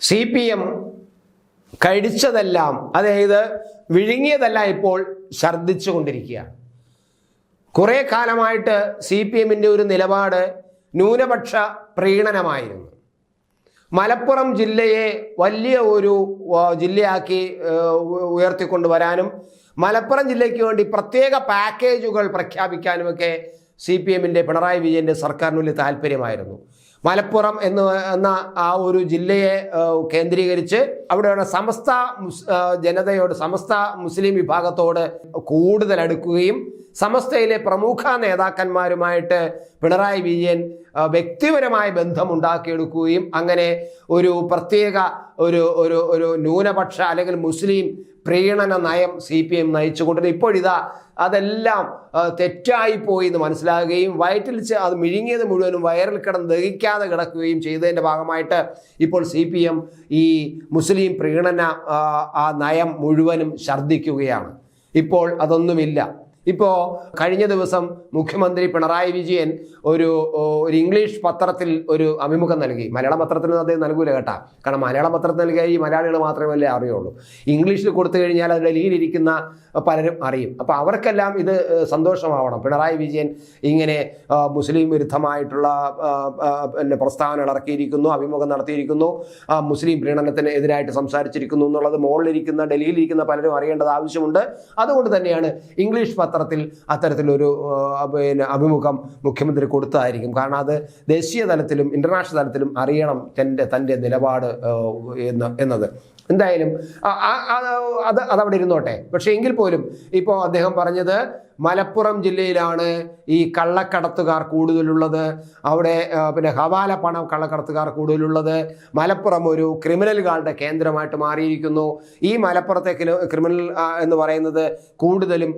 C P M കഴിച്ചതെല്ലാം അതായത് വിഴുങ്ങിയതെല്ലാം ഇപ്പോൾ ഛർദ്ദിച്ചു കൊണ്ടിരിക്കുകയാണ് കുറേ കാലമായിട്ട് സി പി എമ്മിന്റെ ഒരു നിലപാട് ന്യൂനപക്ഷ പ്രീണനമായിരുന്നു. മലപ്പുറം ജില്ലയെ വലിയ ഒരു ജില്ലയാക്കി ഉയർത്തിക്കൊണ്ടുവരാനും മലപ്പുറം ജില്ലയ്ക്ക് വേണ്ടി പ്രത്യേക പാക്കേജുകൾ പ്രഖ്യാപിക്കാനുമൊക്കെ സി പി എമ്മിന്റെ പിണറായി വിജയന്റെ സർക്കാരിന് വലിയ താല്പര്യമായിരുന്നു. മലപ്പുറം എന്ന് എന്ന ആ ഒരു ജില്ലയെ കേന്ദ്രീകരിച്ച് അവിടെയുള്ള സമസ്ത മുസ് ജനതയോട് സമസ്ത മുസ്ലിം വിഭാഗത്തോട് കൂടുതൽ അടുക്കുകയും സമസ്തയിലെ പ്രമുഖ നേതാക്കന്മാരുമായിട്ട് പിണറായി വിജയൻ വ്യക്തിപരമായ ബന്ധം ഉണ്ടാക്കിയെടുക്കുകയും അങ്ങനെ ഒരു പ്രത്യേക ഒരു ഒരു ഒരു ന്യൂനപക്ഷ അല്ലെങ്കിൽ മുസ്ലിം പ്രീണന നയം സി പി എം നയിച്ചുകൊണ്ടിരുന്നു. ഇപ്പോഴിതാ അതെല്ലാം തെറ്റായിപ്പോയി തെറ്റായി പോയി എന്ന് മനസ്സിലാകുകയും വയറ്റിൽ അത് മിഴുങ്ങിയത് മുഴുവനും വയറിൽ കിടന്ന് ദഹിക്കാതെ കിടക്കുകയും ചെയ്തതിന്റെ ഭാഗമായിട്ട് ഇപ്പോൾ സി പി എം ഈ മുസ്ലിം പ്രീണന ആ നയം മുഴുവനും ഛർദ്ദിക്കുകയാണ്. ഇപ്പോൾ അതൊന്നുമില്ല. ഇപ്പോൾ കഴിഞ്ഞ ദിവസം മുഖ്യമന്ത്രി പിണറായി വിജയൻ ഒരു ഒരു ഇംഗ്ലീഷ് പത്രത്തിൽ ഒരു അഭിമുഖം നൽകി. മലയാള പത്രത്തിന് അദ്ദേഹം നൽകൂല കേട്ടാ. കാരണം മലയാള പത്രത്തിൽ നൽകിയ ഈ മലയാളികൾ മാത്രമല്ലേ അറിയുള്ളൂ. ഇംഗ്ലീഷിൽ കൊടുത്തു കഴിഞ്ഞാൽ അതിന്റെ ലീലിരിക്കുന്ന പലരും അറിയും. അപ്പോൾ അവർക്കെല്ലാം ഇത് സന്തോഷമാവണം. പിണറായി വിജയൻ ഇങ്ങനെ മുസ്ലിം വിരുദ്ധമായിട്ടുള്ള പിന്നെ പ്രസ്താവനകൾ ഇറക്കിയിരിക്കുന്നു അഭിമുഖം നടത്തിയിരിക്കുന്നു. മുസ്ലിം പ്രീണനത്തിന് എതിരായിട്ട് സംസാരിച്ചിരിക്കുന്നു എന്നുള്ളത് മുകളിലിരിക്കുന്ന ഡൽഹിയിലിരിക്കുന്ന പലരും അറിയേണ്ടത് ആവശ്യമുണ്ട്. അതുകൊണ്ട് തന്നെയാണ് ഇംഗ്ലീഷ് പത്രത്തിൽ അത്തരത്തിലൊരു പിന്നെ അഭിമുഖം മുഖ്യമന്ത്രി കൊടുത്തതായിരിക്കും കാരണം അത് ദേശീയ തലത്തിലും ഇന്റർനാഷണൽ തലത്തിലും അറിയണം തന്റെ തന്റെ നിലപാട് എന്ന് എന്നത്. എന്തായാലും അത് അതവിടെ ഇരുന്നോട്ടെ. പക്ഷേ എങ്കിൽ പോലും ഇപ്പോൾ അദ്ദേഹം പറഞ്ഞത് മലപ്പുറം ജില്ലയിലാണ് ഈ കള്ളക്കടത്തുകാർ കൂടുതലുള്ളത്. അവിടെ പിന്നെ ഹവാല പണം കള്ളക്കടത്തുകാർ കൂടുതലുള്ളത്. മലപ്പുറം ഒരു ക്രിമിനലുകളുടെ കേന്ദ്രമായിട്ട് മാറിയിരിക്കുന്നു. ഈ മലപ്പുറത്തെ ക്രിമിനൽ എന്ന് പറയുന്നത് കൂടുതലും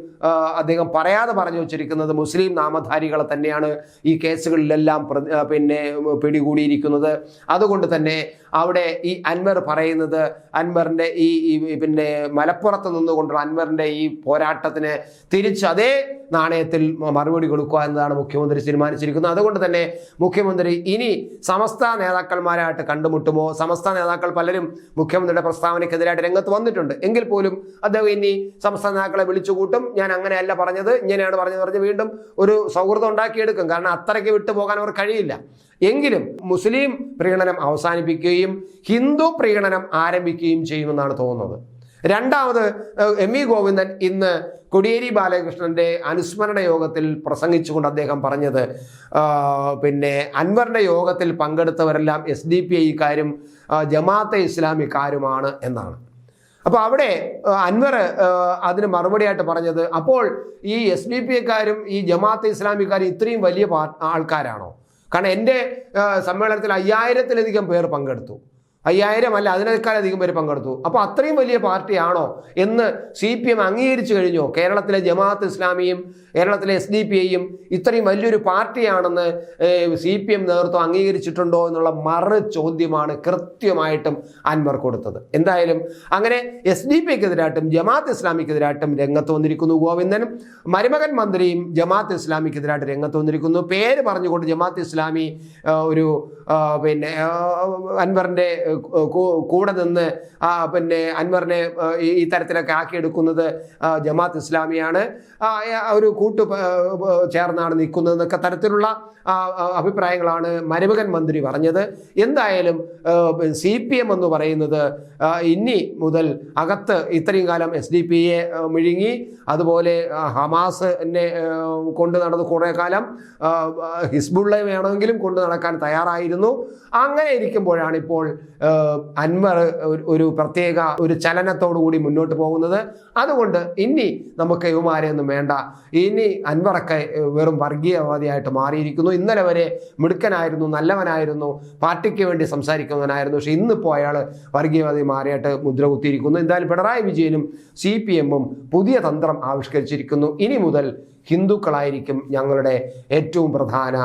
അദ്ദേഹം പറയാതെ പറഞ്ഞു വച്ചിരിക്കുന്നത് മുസ്ലിം നാമധാരികളെ തന്നെയാണ് ഈ കേസുകളിലെല്ലാം പിന്നെ പിടികൂടിയിരിക്കുന്നത്. അതുകൊണ്ട് തന്നെ അവിടെ ഈ അൻവർ പറയുന്നത് അൻവറിന്റെ ഈ പിന്നെ മലപ്പുറത്ത് നിന്നുകൊണ്ടുള്ള അൻവറിന്റെ ഈ പോരാട്ടത്തിന് തിരിച്ച് അതേ നാണയത്തിൽ മറുപടി കൊടുക്കുക എന്നതാണ് മുഖ്യമന്ത്രി തീരുമാനിച്ചിരിക്കുന്നത്. അതുകൊണ്ട് തന്നെ മുഖ്യമന്ത്രി ഇനി സമസ്ത നേതാക്കന്മാരായിട്ട് കണ്ടുമുട്ടുമോ? സമസ്ത നേതാക്കൾ പലരും മുഖ്യമന്ത്രിയുടെ പ്രസ്താവനയ്ക്കെതിരായിട്ട് രംഗത്ത് വന്നിട്ടുണ്ട്. എങ്കിൽ പോലും അദ്ദേഹം ഇനി സമസ്ത നേതാക്കളെ വിളിച്ചുകൂട്ടും. ഞാൻ അങ്ങനെയല്ല പറഞ്ഞത്. ഇങ്ങനെയാണ് പറഞ്ഞത് പറഞ്ഞ് വീണ്ടും ഒരു സൗഹൃദം ഉണ്ടാക്കിയെടുക്കും. കാരണം അത്രയ്ക്ക് വിട്ടുപോകാൻ അവർ കഴിയില്ല. എങ്കിലും മുസ്ലിം പ്രീണനം അവസാനിപ്പിക്കുകയും ഹിന്ദു പ്രീണനം ആരംഭിക്കുകയും ചെയ്യുമെന്നാണ് തോന്നുന്നത്. രണ്ടാമത് എം ഇ ഗോവിന്ദൻ ഇന്ന് കൊടിയേരി ബാലകൃഷ്ണന്റെ അനുസ്മരണ യോഗത്തിൽ പ്രസംഗിച്ചുകൊണ്ട് അദ്ദേഹം പറഞ്ഞത് പിന്നെ അൻവറിന്റെ യോഗത്തിൽ പങ്കെടുത്തവരെല്ലാം എസ് ഡി പി ഐക്കാരും ജമാഅത്തെ ഇസ്ലാമിക്കാരുമാണ് എന്നാണ്. അപ്പോൾ അവിടെ അൻവർ അതിന് മറുപടിയായിട്ട് പറഞ്ഞത് അപ്പോൾ ഈ എസ് ഡി പി ഐക്കാരും ഈ ജമാഅത്തെ ഇസ്ലാമിക്കാരും ഇത്രയും വലിയ ആൾക്കാരാണോ? കാരണം എന്റെ സമ്മേളനത്തിൽ അയ്യായിരത്തിലധികം പേർ പങ്കെടുത്തു. അയ്യായിരം അല്ല അതിനേക്കാൾ അധികം പേര് പങ്കെടുത്തു. അപ്പോൾ അത്രയും വലിയ പാർട്ടിയാണോ എന്ന് സി പി എം അംഗീകരിച്ചു കഴിഞ്ഞോ? കേരളത്തിലെ ജമാഅത്ത് ഇസ്ലാമിയും കേരളത്തിലെ എസ് ഡി പി ഐയും ഇത്രയും വലിയൊരു പാർട്ടിയാണെന്ന് സി പി എം നേതൃത്വം അംഗീകരിച്ചിട്ടുണ്ടോ എന്നുള്ള മറു ചോദ്യമാണ് കൃത്യമായിട്ടും അൻവർ കൊടുത്തത്. എന്തായാലും അങ്ങനെ എസ് ഡി പി ഐക്കെതിരായിട്ടും ജമാഅത്ത് ഇസ്ലാമിക്കെതിരായിട്ടും രംഗത്ത് വന്നിരിക്കുന്നു ഗോവിന്ദനും മരുമകൻ മന്ത്രിയും ജമാഅത്ത് ഇസ്ലാമിക്കെതിരായിട്ട് രംഗത്ത് വന്നിരിക്കുന്നു. പേര് പറഞ്ഞുകൊണ്ട് ജമാഅത്ത് ഇസ്ലാമി ഒരു പിന്നെ അൻവറിന്റെ കൂടെ നിന്ന് പിന്നെ അൻവറിനെ ഈ- തരത്തിലൊക്കെ ആക്കിയെടുക്കുന്നത് ജമാത്ത് ഇസ്ലാമിയാണ്. ഒരു കൂട്ടു ചേർന്നാണ് നിൽക്കുന്നത് എന്നൊക്കെ തരത്തിലുള്ള അഭിപ്രായങ്ങളാണ് മരുമകൻ മന്ത്രി പറഞ്ഞത്. എന്തായാലും സി പി എം എന്ന് പറയുന്നത് ഇനി മുതൽ അകത്ത് ഇത്രയും കാലം എസ് ഡി പി എ മിഴുങ്ങി അതുപോലെ ഹമാസിനെ കൊണ്ട് നടന്ന് കുറേ കാലം ആ, ആ, ഹിസ്ബുള്ള വേണമെങ്കിലും കൊണ്ട് നടക്കാൻ തയ്യാറായിരുന്നു. അങ്ങനെ ഇരിക്കുമ്പോഴാണ് ഇപ്പോൾ അൻവർ ഒരു- പ്രത്യേക ഒരു ചലനത്തോടു കൂടി മുന്നോട്ട് പോകുന്നത്. അതുകൊണ്ട് ഇനി നമുക്ക് യുവമാരെയൊന്നും വേണ്ട. ഇനി അൻവറൊക്കെ വെറും വർഗീയവാദിയായിട്ട് മാറിയിരിക്കുന്നു. ഇന്നലെ വരെ മിടുക്കനായിരുന്നു നല്ലവനായിരുന്നു പാർട്ടിക്ക് വേണ്ടി സംസാരിക്കുന്നവനായിരുന്നു. പക്ഷെ ഇന്നിപ്പോൾ അയാൾ വർഗീയവാദി മാറിയായിട്ട് മുദ്ര കുത്തിയിരിക്കുന്നു. എന്തായാലും പിണറായി വിജയനും സി പി എമ്മും പുതിയ തന്ത്രം ആവിഷ്കരിച്ചിരിക്കുന്നു. ഇനി മുതൽ ഹിന്ദുക്കളായിരിക്കും ഞങ്ങളുടെ ഏറ്റവും പ്രധാന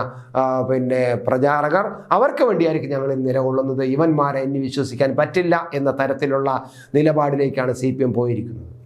പിന്നെ പ്രചാരകർ. അവർക്ക് വേണ്ടിയായിരിക്കും ഞങ്ങൾ നിലകൊള്ളുന്നത്. ഇവന്മാരെ ഇനി വിശ്വസിക്കാൻ പറ്റില്ല എന്ന തരത്തിലുള്ള നിലപാടിലേക്കാണ് സി പോയിരിക്കുന്നത്.